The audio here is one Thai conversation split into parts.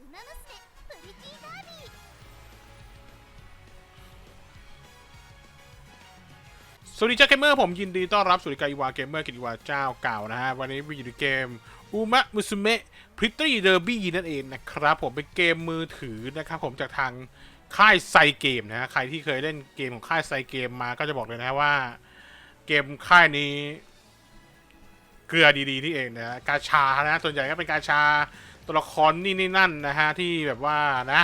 ウマ娘プリティダービー สวัสดีเจ้าเกมเมอร์ผมยินดีต้อนรับสู่รายการอีวาเกมเมอร์กินอีวาเจ้าเก่านะฮะ วันนี้มีอยู่ในเกมอูมะมุสเมะพริตตี้เดอร์บี้นั่นเองนะครับ ผมเป็นเกมมือถือนะครับผมจากทางค่ายไซเกมนะฮะใครที่เคยเล่นเกมของค่ายไซเกมมาก็จะบอกเลยนะว่า เกมค่ายนี้ เกลือดีๆนี่เองนะฮะกาชานะส่วนใหญ่ก็เป็นกาชา ตัวละครนี่นี่นั่นนะฮะที่แบบว่านะ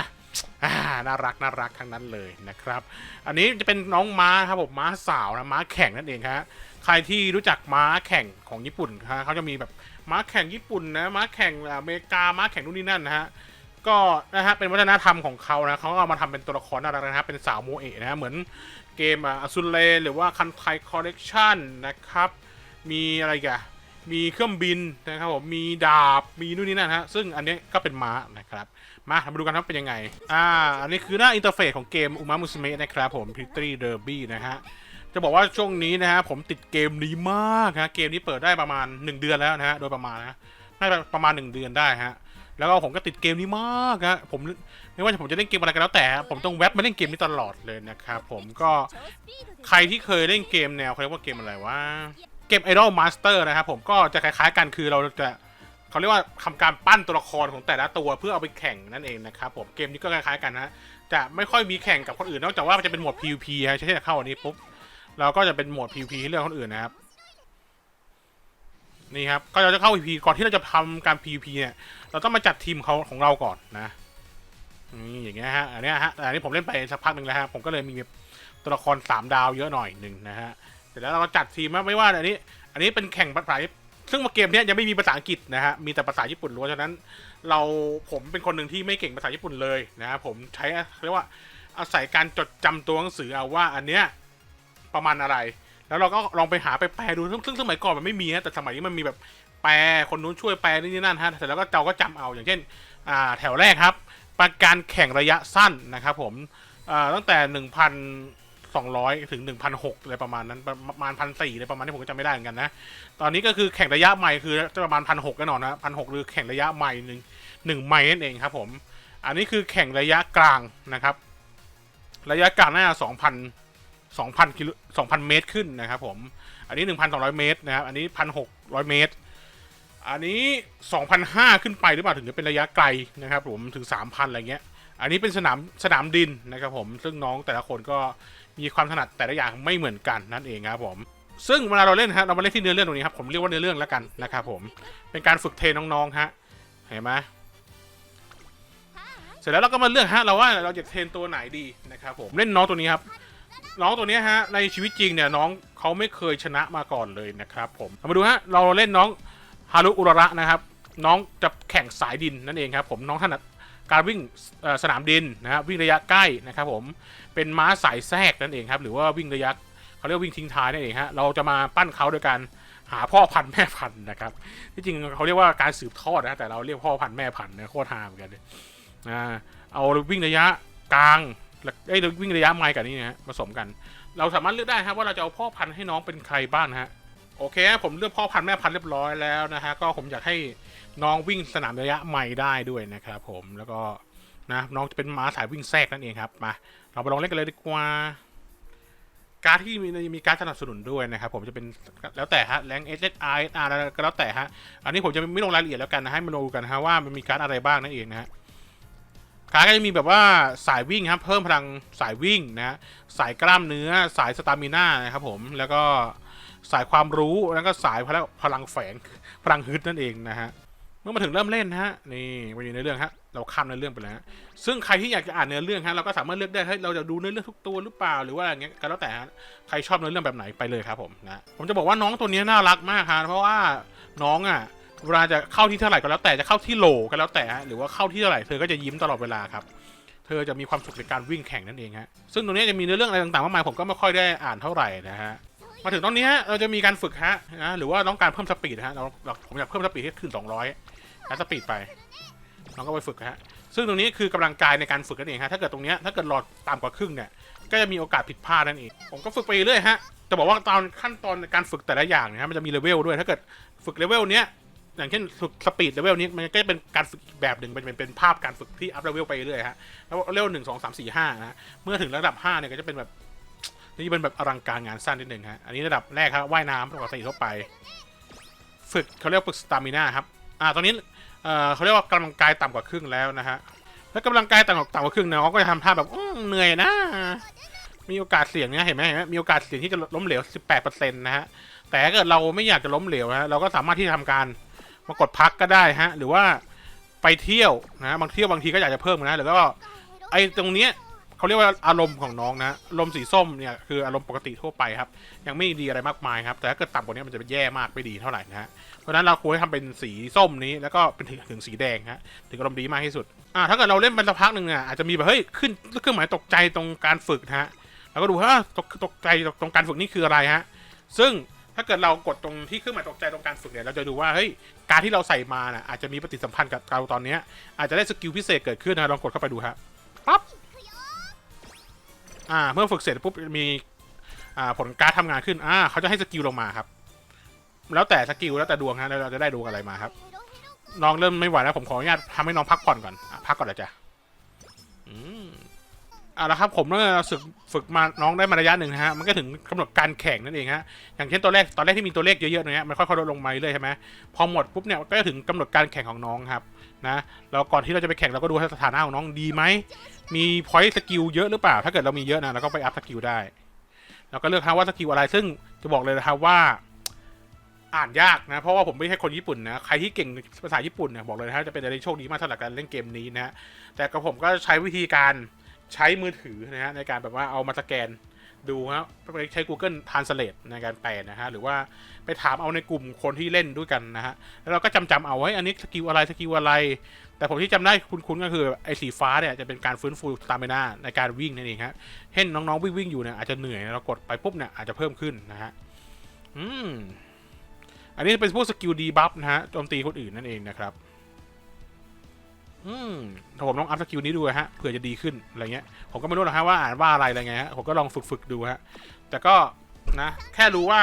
น่ารักน่ารักทั้งนั้นเลยนะครับ อันนี้จะเป็นน้องม้าครับผมม้าสาวนะม้าแข่งนั่นเองฮะใครที่รู้จักม้าแข่งของญี่ปุ่นฮะเขาจะมีแบบม้าแข่งญี่ปุ่นนะม้าแข่งอเมริกาม้าแข่งนู่นนี่นั่นนะฮะก็นะฮะเป็นวัฒนธรรมของเขานะเขาเอามาทำเป็นตัวละครน่ารักนะฮะเป็นสาวโมเอะนะฮะเหมือนเกมอสุเลหรือว่าคันไทคอลเลกชันนะครับ มีอะไรกัน มีเครื่องบินนะครับผมมีดาบมีนู่นนี่นั่นฮะซึ่งอันนี้ก็เป็นม้านะครับมามาดูกันครับเป็นยังไงอ่าอันนี้คือหน้าอินเทอร์เฟซของเกมอุมามุสเมะนะครับผมพิตตี้เดอร์บี้นะฮะจะบอกว่าช่วงนี้นะฮะผมติดเกมนี้มากฮะเกมนี้เปิดได้ประมาณ 1 เดือนแล้วนะฮะโดยประมาณนะน่าจะประมาณ 1 เดือนได้ฮะแล้วก็ผมก็ติดเกมนี้มากฮะผมไม่ว่าผมจะเล่นเกมอะไรก็แล้วแต่ ผมต้องแวบมาเล่นเกมนี้ตลอดเลยนะครับผมก็ใครที่เคยเล่นเกมแนวเขาเรียกว่าเกมอะไรวะ เกม Idol Master นะครับผมก็จะคล้ายๆกันคือเราจะเขาเรียกว่าทำการปั้นตัวละครของแต่ละตัวเพื่อเอาไปแข่งนั่นเองนะครับผมเกมนี้ก็คล้ายๆกันนะจะไม่ค่อยมีแข่งกับคนอื่น นอกจากว่าจะเป็นโหมด PVP ฮะใช่ๆเข้าอันนี้ปุ๊บเราก็จะเป็นโหมด PVP ให้เลือกคนอื่นนะครับนี่ครับก็เราจะเข้า PVP ก่อนที่เราจะทำการ PVP เนี่ยเราต้องมาจัดทีมเขาของเราก่อนนะนี่อย่างเงี้ยฮะอันนี้ฮะแต่อันนี้ผมเล่นไปสักพักหนึ่งแล้วฮะผมก็เลยมีตัวละครสามดาวเยอะหน่อยหนึ่งนะฮะ ร็จแล้วเราก็จัดทีมไม่ว่าอันนี้ อันนี้เป็นแข่งภาษาซึ่งเกมนี้ยังไม่มีภาษาอังกฤษนะฮะ มีแต่ภาษาญี่ปุ่นล้วนฉะนั้น เราผมเป็นคนหนึ่งที่ไม่เก่งภาษาญี่ปุ่นเลยนะฮะผมใช้เรียกว่าอาศัยการจดจำตัวหนังสือเอาว่าอันเนี้ยประมาณอะไร แล้วเราก็ลองไปหาไปแปลดูซึ่งสมัยก่อนมันไม่มีฮะแต่สมัยนี้มันมีแบบแปลคนนู้นช่วยแปลนี่นั่นฮะเสร็จแล้วก็เราก็จำเอาอย่างเช่นอ่าแถวแรกครับ ประการแข่งระยะสั้นนะครับผมอ่าตั้ สองแต่หนึ่งพัน200ถึง1,600อะไรประมาณนั้นประมาณพันสี่อะไรประมาณนี้ผมก็จำไม่ได้เหมือนกันนะ ตอนนี้ก็คือแข่งระยะใหม่คือจะประมาณพันหกแน่นอนนะพันหกหรือแข่งระยะใหม่หนึ่งหนึ่งไมล์นั่นเองครับผม อันนี้คือแข่งระยะกลางนะครับ ระยะกลางน่าจะสองพันสองพันกิโลสองพันเมตรขึ้นนะครับผม อันนี้หนึ่งพันสองร้อยเมตรนะครับ อันนี้พันหกร้อยเมตร อันนี้สองพันห้าขึ้นไปหรือเปล่าถึงจะเป็นระยะไกลนะครับผมถึงสามพันอะไรเงี้ย อันนี้เป็นสนามสนามดินนะครับผม ซึ่งน้องแต่ละคนก็ มีความถนัดแต่ละอย่างไม่เหมือนกันนั่นเองครับผมซึ่งเวลาเราเล่นฮะเรามาเล่นที่เนื้อเรื่องตรงนี้ครับผมเรียกว่าเนื้อเรื่องแล้วกันนะครับผมเป็นการฝึกเทรนน้องๆฮะเห็นไหมเสร็จแล้วเราก็มาเลือกฮะเราว่าเราจะเทรนตัวไหนดีนะครับผมเล่นน้องตัวนี้ครับน้องตัวนี้ฮะในชีวิตจริงเนี่ยน้องเขาไม่เคยชนะมาก่อนเลยนะครับผมามาดูฮะเราเล่นน้องฮารุอุระระนะครับน้องจะแข่งสายดินนั่นเองครับผมน้องถนัดการวิ่งสนามดินนะครับวิ่งระยะใกล้นะครับผม เป็นม้าสายแทรกนั่นเองครับ หรือว่าวิ่งระยะเขาเรียกวิ่งทิ้งท้ายนั่นเองฮะเราจะมาปั้นเขาโดยการหาพ่อพันธุ์แม่พันธุ์นะครับที่จริงเขาเรียกว่าการสืบทอดนะแต่เราเรียกพ่อพันธุ์แม่พันธุ์นะโคตรฮาเหมือนกันเลยอ่าเอาวิ่งระยะกลางแล้เอ้วิ่งระยะไมล์กับนี่นะฮะผสมกัน เราสามารถเลือกได้ครับว่าเราจะเอาพ่อพันธุ์ให้น้องเป็นใครบ้างฮะโอเค ผมเลือกพ่อพันธุ์แม่พันธุ์เรียบร้อยแล้วนะฮะก็ผมอยากให้น้องวิ่งสนามระยะไมล์ได้ด้วยนะครับผมแล้วก็นะน้องจะเป็นม้าสายวิ่งแทรกนั่นเองครับมา เราไปลองเล่นกันเลยดีกว่า การดที่มีมีการดสนับสนุนด้วยนะครับผมจะเป็นแล้วแต่ฮะแรงเอสเอสอาร์อาร์ก็แล้วแต่ฮะอันนี้ผมจะไม่ลงรายละเอียดแล้วกันนะให้มาดูกันฮะว่ามันมีการดอะไรบ้างนั่นเองนะฮะการดก็จะมีแบบว่าสายวิ่งครับเพิ่มพลังสายวิ่งนะฮะสายกล้ามเนื้อสายสตามิน่านะครับผมแล้วก็สายความรู้แล้วก็สายพลังพลังแฝงพลังฮึดนั่นเองนะฮะเมื่อมาถึงเริ่มเล่นนะฮะนี่มาอยู่ในเรื่องฮะ เราข้ามในเรื่องไปแล้ว ซึ่งใครที่อยากจะอ่านเนื้อเรื่องฮะเราก็สามารถเลือกได้ให้เราจะดูเนื้อเรื่องทุกตัวหรือเปล่าหรือว่าอย่างเงี้ยก็แล้วแต่ฮะใครชอบเนื้อเรื่องแบบไหนไปเลยครับผมนะผมจะบอกว่าน้องตัวนี้น่ารักมากฮะเพราะว่าน้องอะเวลาจะเข้าที่เท่าไหร่ก็แล้วแต่จะเข้าที่โหลก็แล้วแต่หรือว่าเข้าที่เท่าไหร่เธอก็จะยิ้มตลอดเวลาครับเธอจะมีความสุขในการวิ่งแข่งนั่นเองฮะซึ่งตรงนี้จะมีเนื้อเรื่องอะไรต่างๆมากมายผมก็ไม่ค่อยได้อ่านเท่าไหร่นะฮะมาถึงตอนนี้เราจะมีการฝึกฮะนะหรือว่าต้องการเพิ่มสปีดฮะเราผมอยากเพิ่มสปีดให้ขึ้น200แล้วสปีดไป น้องก็ไปฝึกฮะซึ่งตรงนี้คือกำลังกายในการฝึกนั่นเองฮะถ้าเกิดตรงนี้ถ้าเกิดหลอดต่ำกว่าครึ่งเนี่ยก็จะมีโอกาสผิดพลาดนั่นเองผมก็ฝึกไปเรื่อยฮะจะบอกว่าตอนขั้นตอนการฝึกแต่ละอย่างเนะฮะมันจะมีเลเวลด้วยถ้าเกิดฝึกเลเวลเนี้ยอย่างเช่นฝึกสปีดเลเวลนี้มันก็จะเป็นการฝึกอีกแบบหนึ่งเป็นเป็นภาพการฝึกที่อัพเลเวลไปเรื่อยฮะแล้วเลเวลหนึ่งสองสามสี่ห้านะเมื่อถึงระดับห้าเนี่ยก็จะเป็นแบบนี่เป็นแบบอลังการงานสั้นนิดหนึ่งฮะอันนี้ระดับแรกครับว่ายน้ำปกติทั่วไป ฝึกเขาเรียกฝึกสตามิน่าครับอ่าตอนนี้ เออเขาเรียกว่ากำลังกายต่ำกว่าครึ่งแล้วนะฮะแล้วกำลังกายต่ำกว่าต่ำกว่าครึ่งเนี่ยน้องก็จะทำท่าแบบเหนื่อยนะ มีโอกาสเสี่ยงเนี่ยเห็นไหมเห็นไหมมีโอกาสเสี่ยงที่จะล้มเหลว 18%นะฮะ แต่ถ้าเกิดเราไม่อยากจะล้มเหลวนะเราก็สามารถที่จะทำการมากดพักก็ได้ฮะ หรือว่าไปเที่ยวนะบางเที่ยวบางทีก็อยากจะเพิ่มนะหรือก็ไอ้ตรงเนี้ยเขาเรียกว่าอารมณ์ของน้องนะอารมณ์สีส้มเนี่ยคืออารมณ์ปกติทั่วไปครับ ยังไม่ดีอะไรมากมายครับ แต่ถ้าเกิดต่ำกว่านี้มันจะแย่มากไม่ดีเท่าไหร่นะฮะ ราะนั้นเราควรให้ทำเป็นสีส้มนี้แล้วก็เป็นถึงถึงสีแดงฮะถึงอารมณ์ดีมากที่สุดอ่าถ้าเกิดเราเล่นไปสักพักหนึ่งเนี่ยอาจจะมีแบบเฮ้ยขึ้นเครื่องหมายตกใจตรงการฝึกนะฮะเราก็ดูว่าตกตกใจตรงการฝึกนี่คืออะไรฮะซึ่งถ้าเกิดเรากดตรงที่เครื่องหมายตกใจตรงการฝึกเนี่ยเราจะดูว่าเฮ้ยการที่เราใส่มาน่ะอาจจะมีปฏิสัมพันธ์กับเราตอนเนี้ยอาจจะได้สกิลพิเศษเกิดขึ้นนะลองกดเข้าไปดูฮะปั๊บอ่าเมื่อฝึกเสร็จปุ๊บมีอ่าผลการดทำงานขึ้นอ่าเขาจะให้สกิลลงมาครับ แล้วแต่สกิลแล้วแต่ดวงฮะแล้วเราจะได้ดวงอะไรมาครับ น้องเริ่มไม่ไหวแล้วผมขออนุญาตทำให้น้องพักผ่อนก่อนอะพักก่อนเลยจ้ะอืมเอาละครับผมเมื่อฝึกฝึกมาน้องได้มาระยะหนึ่งนะฮะมันก็ถึงกำหนดการแข่งนั่นเองฮะอย่างเช่นตัวแรกตอนแรกที่มีตัวเลขเยอะๆเนี้ยมันค่อยๆลดลงมาเรื่อยๆใช่ไหมพอหมดปุ๊บเนี่ยก็จะถึงกำหนดการแข่งของน้องครับนะแล้วก่อนที่เราจะไปแข่งเราก็ดูสถานะของน้องดีไหมมีพอยต์สกิลเยอะหรือเปล่า ถ้าเกิดเรามีเยอะนะเราก็ไปอัพสกิลได้เราก็เลือกครับว่าสกิลอะไรซึ่งจะบอกเลยนะครับว่า อ่านยากนะ เพราะว่าผมไม่ใช่คนญี่ปุ่นนะ ใครที่เก่งภาษาญี่ปุ่นเนี่ยบอกเลยนะฮะจะเป็นอะไรโชคดีมากสำหรับการเล่นเกมนี้นะฮะแต่กับผมก็ใช้วิธีการใช้มือถือนะฮะในการแบบว่าเอามาสแกนดูครับไปใช้ Google Translate ในการแปลนะฮะ หรือว่าไปถามเอาในกลุ่มคนที่เล่นด้วยกันนะฮะ แล้วเราก็จำจำเอาไว้ อันนี้สกิลอะไรสกิลอะไร แต่ผมที่จำได้คุ้นๆก็คือไอ้สีฟ้าเนี่ยจะเป็นการฟื้นฟูสตามิน่าในการวิ่งนั่นเองฮะเห็นน้องๆวิ่งวิ่งๆอยู่เนี่ยอาจจะเหนื่อยเรากดไปปุ๊บเนี่ยอาจจะเพิ่มขึ้นนะฮะ อืม อันนี้เป็นพวกสกิลดีบัฟนะฮะโจมตีคนอื่นนั่นเองนะครับ อืมถ้าผมลองอัพสกิลนี้ดูฮะเผื่อจะดีขึ้นอะไรเงี้ย ผมก็ไม่รู้หรอกฮะว่าอ่านว่าอะไรอะไรเงี้ยฮะผมก็ลองฝึกฝึกดูฮะ แต่ก็นะแค่รู้ว่า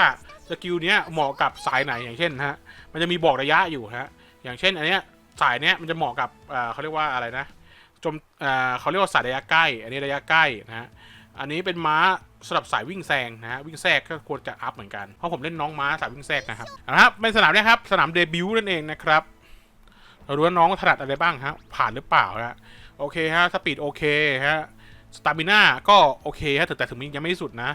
สกิลเนี้ยเหมาะกับสายไหนอย่างเช่นฮะ มันจะมีบอกระยะอยู่ฮะ อย่างเช่น อันเนี้ยสายเนี้ยมันจะเหมาะกับอ่าเขาเรียกว่าอะไรนะจมอ่าเขาเรียกว่าสายระยะใกล้ อันนี้ระยะใกล้นะฮะ อันนี้เป็นม้า สำหรับสายวิ่งแซงนะฮะวิ่งแทรกก็ควรจะอัพเหมือนกันเพราะผมเล่นน้องม้าสายวิ่งแทรกนะครับนะครับเป็นสนามเนี้ยครับสนามเดบิวต์นั่นเองนะครับเราดูว่าน้องถนัดอะไรบ้างฮะผ่านหรือเปล่านะโอเคฮะสปีดโอเคฮะสตามิน่าก็โอเคฮะแต่แต่ถึงยังไม่สุดนะ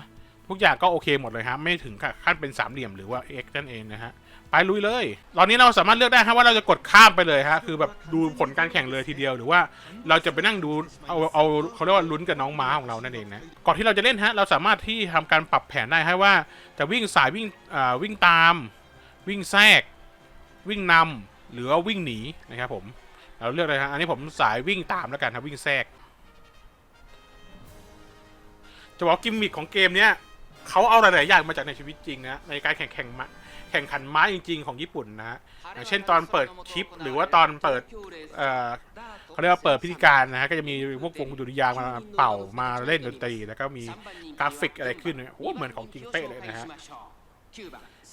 ทุกอย่างก็โอเคหมดเลยฮะไม่ถึงขั้นเป็นสามเหลี่ยมหรือว่า X นั่นเองนะฮะ ไปลุยเลย ตอนนี้เราสามารถเลือกได้ฮะว่าเราจะกดข้ามไปเลยฮะคือแบบดูผลการแข่งเลยทีเดียว หรือว่าเราจะไปนั่งดูเอาเอาเขาเรียกว่าลุ้นกับน้องม้าของเรานั่นเองนะก่อนที่เราจะเล่นฮะเราสามารถที่ทำการปรับแผนได้ให้ว่าจะวิ่งสายวิ่งอ่าวิ่งตาม วิ่งแทรก วิ่งนำหรือว่าวิ่งหนีนะครับผมเราเลือกเลยฮะอันนี้ผมสายวิ่งตามแล้วกันครับวิ่งแทรกจะบอกว่ากิมมิคของเกมเนี้ยเขาเอาหลายๆอย่างมาจากในชีวิตจริงนะในการแข่งแข่งมา แข่งขันม้าจริง ๆ ของญี่ปุ่นนะฮะอย่างเช่นตอนเปิดคลิป หรือว่าตอนเปิดเอ่อเขาเรียกว่าเปิดพิธีการนะฮะก็จะมีพวกวงดุริยางค์มาเป่ามาเล่นดนตรี แล้วก็มีกราฟิกอะไรขึ้นเนี่ยโอ้เหมือนของจริงเป๊ะเลยนะฮะ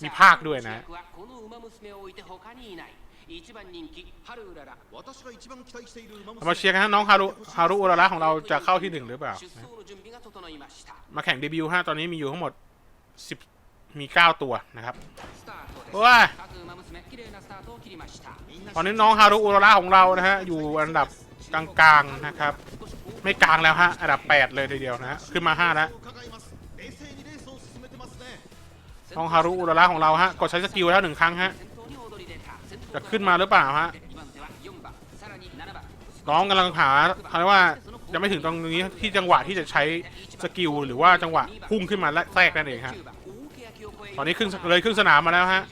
มีภาคด้วยนะเรามาเชียร์กันฮะน้องฮารุฮารุอุระระของเราจะเข้าที่หนึ่งหรือเปล่านะมาแข่งเดบิวต์ฮะตอนนี้มีอยู่ทั้งหมด10 มี 9 ตัวนะครับว้าตอนนี้น้องฮารุอุระระของเรานะฮะอยู่อันดับกลางๆนะครับ ไม่กลางแล้วฮะอันดับ 8 เลยทีเดียวนะฮะขึ้นมา5แล้วน้องฮารุอุระระของเราฮะกดใช้สกิลแล้วหนึ่งครั้งฮะจะขึ้นมาหรือเปล่าฮะน้องกำลังหาเขาเรียกว่ายังไม่ถึงตรงนี้ที่จังหวะที่จะใช้สกิลหรือว่าจังหวะพุ่งขึ้นมาและแทรกนั่นเองฮะ ตอนนี้ครึ่งเลยครึ่งสนามมาแล้วฮะ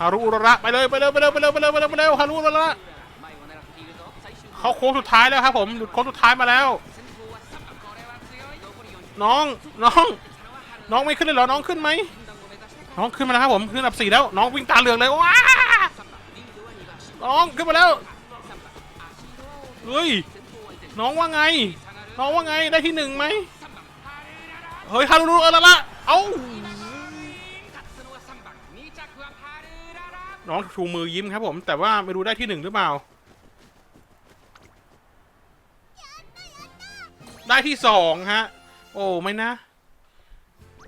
ฮารุอุระระไปเลยไปเลยไปเลยไปเลยไปเลยไปเลยไปเลยฮารุอุระระเขาโค้งสุดท้ายแล้วครับผมหลุดโค้งสุดท้ายมาแล้ว น้องน้อง น้องไม่ขึ้นเลยเหรอน้องขึ้นไหมน้องขึ้นมาแล้วครับผมขึ้นอันดับสี่แล้ว น้องวิ่งตาเหลืองเลยว้าน้องขึ้นมาแล้วเฮ้ยน้องว่าไง น้องว่าไงได้ที่หนึ่งไหมเฮ้ยฮารุรุเออละละเอาน้องชูมือยิ้มครับผม แต่ว่าไม่รู้ได้ที่หนึ่งหรือเปล่า ได้ที่สองฮะ โอ้ไม่นะ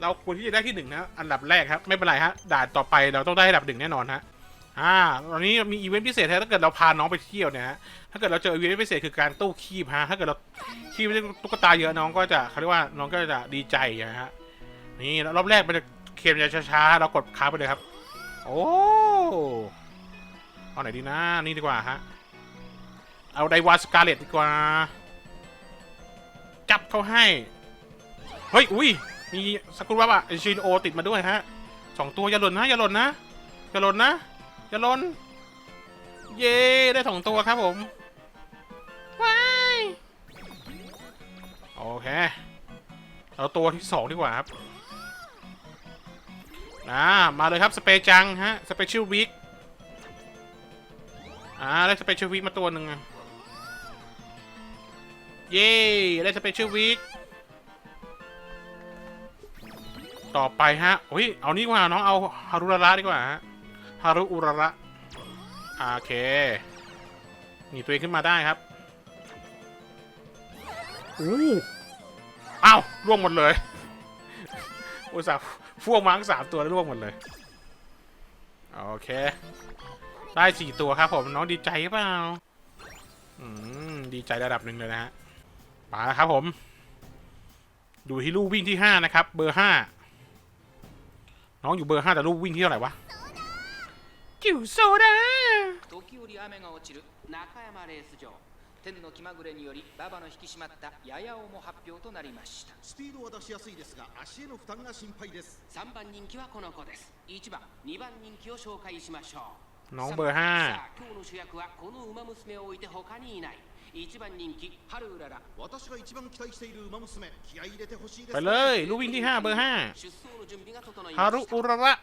เราควรที่จะได้ที่หนึ่งนะ อันดับแรกครับ ไม่เป็นไรฮะด่านต่อไปเราต้องได้อันดับหนึ่งแน่นอนฮะ อ่าตอนนี้มีอีเวนต์พิเศษถ้าเกิดเราพาน้องไปเที่ยวเนี่ยฮะถ้าเกิดเราเจออีเวนต์พิเศษคือการตู้คีบฮะถ้าเกิดเราคีบได้ตุ๊กตาเยอะน้องก็จะเขาเรียกว่าน้องก็จะดีใจนะฮะนี่รอบแรกมันจะเคมจะช้าๆเรากดค้าไปเลยครับ โอ้เอาไหนดีนะนี่ดีกว่าฮะเอาไดวาสกาเลตดีกว่า จับเขาให้ เฮ้ย อุ้ย มีสกุลว่าอะชินโอติดมาด้วยฮะสองตัวอย่าหล่นนะอย่าหล่นนะอย่าหล่นนะ อย่าหล่นเย้ได้สองตัวครับผมว้ายโอเค เอาตัวที่สองดีกว่าครับอ่ามาเลยครับ สเปจังฮะ สเปเชียลวิกอ่า ได้สเปเชียลวิกมาตัวหนึ่งอะเย้ได้สเปเชียลวิกต่อไปฮะโอ้ย เอานี่ดีกว่าน้องเอาฮารุระระดีกว่าฮะ ฮารุอุระระอ่าโอเคหนีตัวเองขึ้นมาได้ครับอู้อ้าวร่วงหมดเลยอุตส่าห์ฟ่วงมาทั้งสามตัวแล้วร่วงหมดเลย โอเค ได้สี่ตัวครับผมน้องดีใจหรือเปล่าอืมดีใจระดับหนึ่งเลยนะฮะมาแล้วครับผม ดูที่ลูกวิ่งที่ห้านะครับ เบอร์ห้าน้องอยู่เบอร์ห้าแต่ลูกวิ่งที่เท่าไหร่วะ 急それ時折雨が落ちる中山レース場。天の気まぐれにより馬場の引き締まったやや尾も発表となりました。スピードは出しやすいですが足への負担が心配です。3番人気はこの子です。1番2番人気を紹介しましょう。ノブハン今日の主役はこの馬娘を置いて他にいない。1番人気ハルウララ私が一番期待している馬娘気合い入れてほしいです、ね、ไปเลยลูกวิ่งハルウララ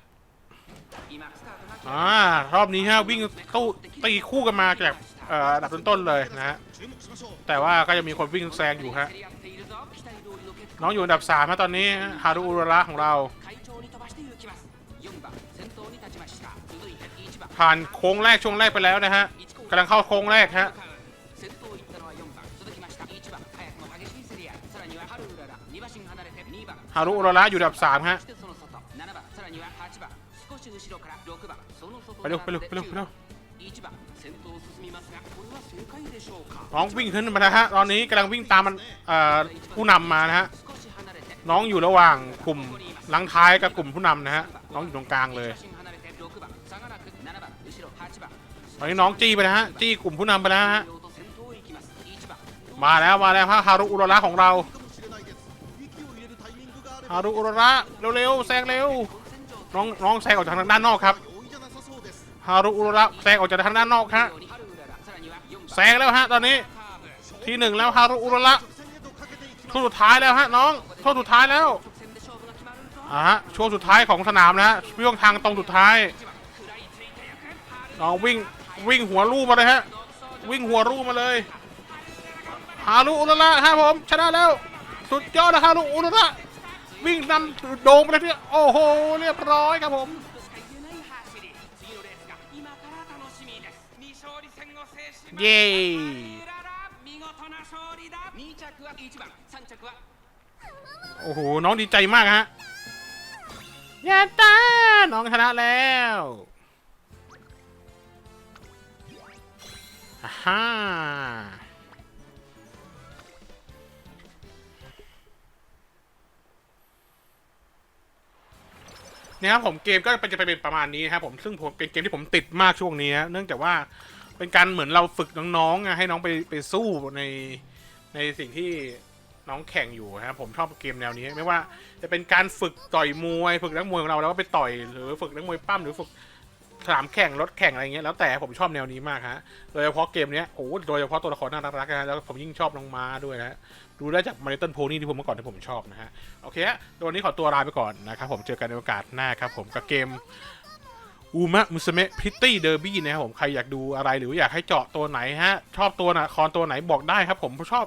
อ่ารอบนี้ฮะวิ่งตู้ตีคู่กันมาจากอ่นดับต้นต้นเลยนะฮะแต่ว่าก็ยังมีคนวิ่งแซงอยู่ฮะน้องอยู่อันดับสามตอนนี้ฮารุอุระของเรา ผ่านโค้งแรกช่วงแรกไปแล้วนะฮะกำลังเข้าโค้งแรกฮะฮารุอุระอยู่อันดับ3ฮะ เร็วไปเร็วไปเร็วไปเร็วน้องวิ่งขึ้นมานะฮะตอนนี้กำลังวิ่งตามมันผู้นำมานะฮะน้องอยู่ระหว่างกลุ่มหลังท้ายกับกลุ่มผู้นำนะฮะน้องอยู่ตรงกลางเลยตอนนี้น้องจี้ไปนะฮะจี้กลุ่มผู้นำไปแล้วฮะมาแล้วมาแล้วพระฮารุอุระของเราฮารุอุระเร็วๆแซงเร็วน้องน้องแซงออกจากทางด้านนอกครับ ฮารุอุระแซงออกจากทางด้านนอกฮะแซงแล้วฮะตอนนี้ที่หนึ่งแล้วฮารุอุระช่วงสุดท้ายแล้วฮะน้องช่วงสุดท้ายแล้วอะฮะช่วงสุดท้ายของสนามนะฮะช่วงทางตรงสุดท้ายน้องวิ่งวิ่งหัวรูปมาเลยฮะวิ่งหัวรูปมาเลยฮารุอุระฮะผมชนะแล้วสุดยอดนะฮารุอุระวิ่งนำโดงไปเลยที่โอ้โหเรียบร้อยครับผม เย้ 見事な勝利だ2着は1番3着は โอ้โห น้องดีใจมากฮะยาตา น้องชนะแล้วอ่าฮ่าเนี่ยครับผมเกมก็เป็นจะเป็นประมาณนี้นะครับผมซึ่งผมเป็นเกมที่ผมติดมากช่วงนี้นะเนื่องจากว่า เป็นการเหมือนเราฝึกน้องๆอะให้น้องไปไปสู้ในในสิ่งที่น้องแข่งอยู่นะครับผมชอบเกมแนวนี้ไม่ว่าจะเป็นการฝึกต่อยมวย ฝึกนักมวยของเราแล้วก็ไปต่อยหรือฝึกนักมวยปั้มหรือฝึกสนามแข่งรถแข่งอะไรเงี้ยแล้วแต่ผมชอบแนวนี้มากฮะโดยเฉพาะเกมเนี้ยโอ้โหโดยเฉพาะตัวละครน่ารักๆนะแล้วผมยิ่งชอบน้องม้าด้วยนะดูได้จากมาริเติลโพนี่ที่ผมเมื่อก่อนที่ผมชอบนะฮะโอเคฮะตัวนี้ขอตัวลาไปก่อนนะครับผมเจอกันในโอกาสหน้าครับผมกับเกม อูมะมุสเมะพิตตี้เดอร์บี้นะครับผมใครอยากดูอะไรหรืออยากให้เจาะตัวไหนฮะ ชอบตัวไหนคอนตัวไหนบอกได้ครับผมชอบ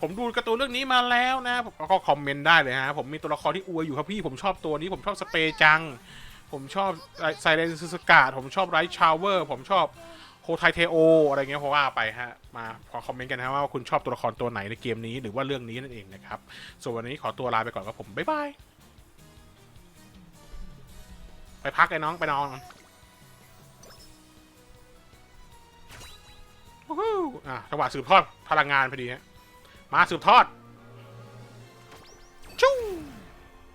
ผมดูการ์ตูนเรื่องนี้มาแล้วนะก็คอมเมนต์ได้เลยฮะ ผมมีตัวละครที่อวยอยู่ครับพี่ ผมชอบตัวนี้ ผมชอบสเปรย์จัง ผมชอบไซเรนซูสกาดผมชอบไรท์ชาวเวอร์ ผมชอบโฮไทเทโอ อะไรเงี้ยเพราะว่าไปฮะ มาขอคอมเมนต์กันนะว่าคุณชอบตัวละครตัวไหนในเกมนี้หรือว่าเรื่องนี้นั่นเองนะครับ ส่วนวันนี้ขอตัวลาไปก่อนครับผม บ๊ายบาย ไปพักไอ้น้องไปนอน อะจังหวะสืบทอดพลังงานพอดีฮะมาสืบทอดชู้